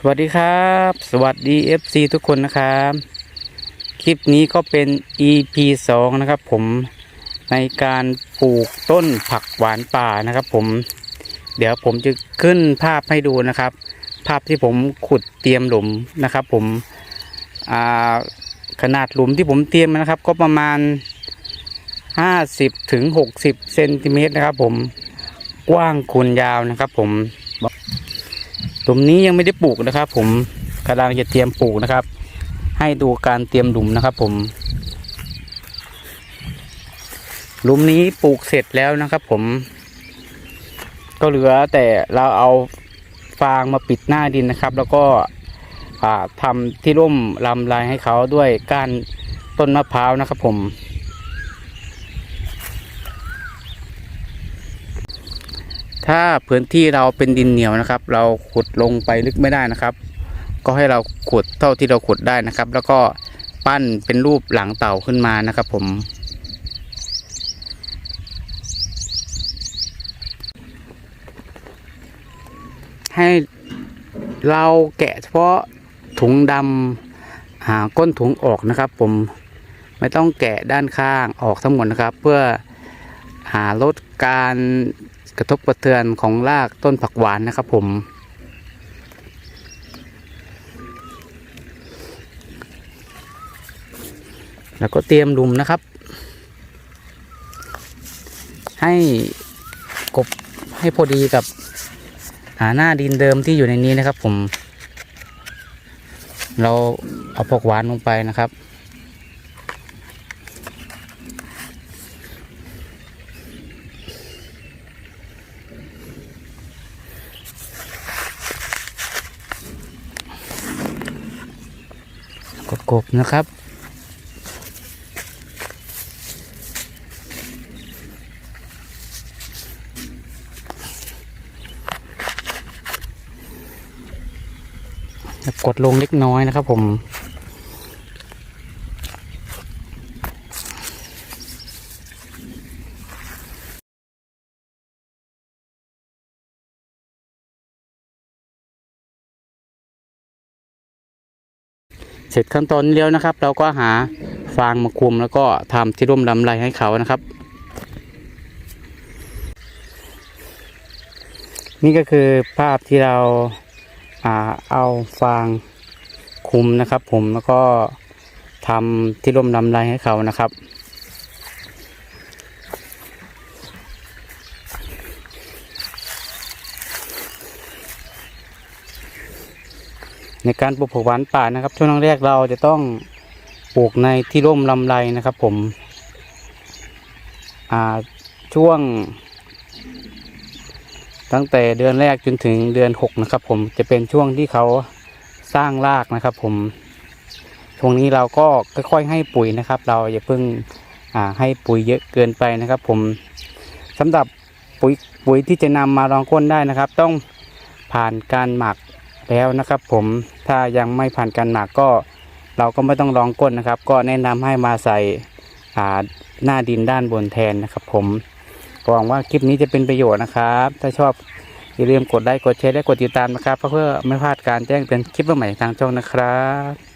สวัสดีครับ สวัสดี FC ทุกคนนะครับ คลิปนี้ก็เป็น EP 2 นะครับผมในการปลูกต้นผักหวานป่านะครับผม เดี๋ยวผมจะขึ้นภาพให้ดูนะครับ ภาพที่ผมขุดเตรียมหลุมนะครับ ผมขนาดหลุมที่ผมเตรียมนะครับ ก็ประมาณ 50ถึง60เซนติเมตรนะครับ ผมกว้างคูณยาวนะครับ ผม หลุมนี้ยังไม่ได้ปลูกนะครับ ผมกำลังจะเตรียมปลูกนะครับ ให้ดูการเตรียมหลุมนะครับ ผมหลุมนี้ปลูกเสร็จแล้วนะครับ ผม ก็เหลือแต่เราเอาฟางมาปิดหน้าดินนะครับ แล้วก็อ่าทำที่ร่มลำลายให้เขาด้วยก้านต้นมะพร้าวนะครับ ผม ถ้าพื้นที่เราเป็นดินเหนียวนะครับ เราขุดลงไปลึกไม่ได้นะครับ ก็ให้เราขุดเท่าที่เราขุดได้นะครับ แล้วก็ปั้นเป็นรูปหลังเต่าขึ้นมานะครับ ผม ให้เราแกะเฉพาะถุงดำหาก้นถุงออกนะครับ ผมไม่ต้องแกะด้านข้างออกทั้งหมดนะครับ เพื่อ หาลดการกระทบกระเทือนของรากต้นผักหวานนะครับผมแล้วก็เตรียมหลุมนะครับ ให้กบให้พอดีกับหาหน้าดินเดิมที่อยู่ในนี้นะครับผม เราเอาผักหวานลงไปนะครับ กบๆนะครับ กดลงเล็กน้อยนะครับผม เสร็จขั้นตอนนี้แล้วนะครับ เราก็หาฟางมาคุมแล้วก็ทำที่ร่มลำไรให้เขานะครับ นี่ก็คือภาพที่เราอาเอาฟางคุมนะครับ ผมแล้วก็ทำที่ร่มลำไรให้เขานะครับ ในการปลูกผักหวานป่านะครับ ช่วงแรกเราจะต้องปลูกในที่ร่มลำไรนะครับ ผมช่วง ตั้งแต่เดือนแรกจนถึงเดือนหกนะครับ ผมจะเป็นช่วงที่เขาสร้างรากนะครับ ผมช่วงนี้เราก็ค่อยๆให้ปุ๋ยนะครับ เราอย่าเพิ่งให้ปุ๋ยเยอะเกินไปนะครับ ผมสำหรับปุ๋ยปุ๋ยที่จะนำมารองก้นได้นะครับ ต้องผ่านการหมัก แล้วนะครับผมถ้ายังไม่ผ่านการหมักก็ เราก็ไม่ต้องรองก้นนะครับ ก็แนะนำให้มาใส่หน้าดินด้านบนแทนนะครับ ผมหวังว่าคลิปนี้จะเป็นประโยชน์นะครับ ถ้าชอบอย่าลืมกดไลค์กดแชร์และกดติดตามนะครับ เพื่อไม่พลาดการแจ้งเตือนคลิปใหม่ทางช่องนะครับ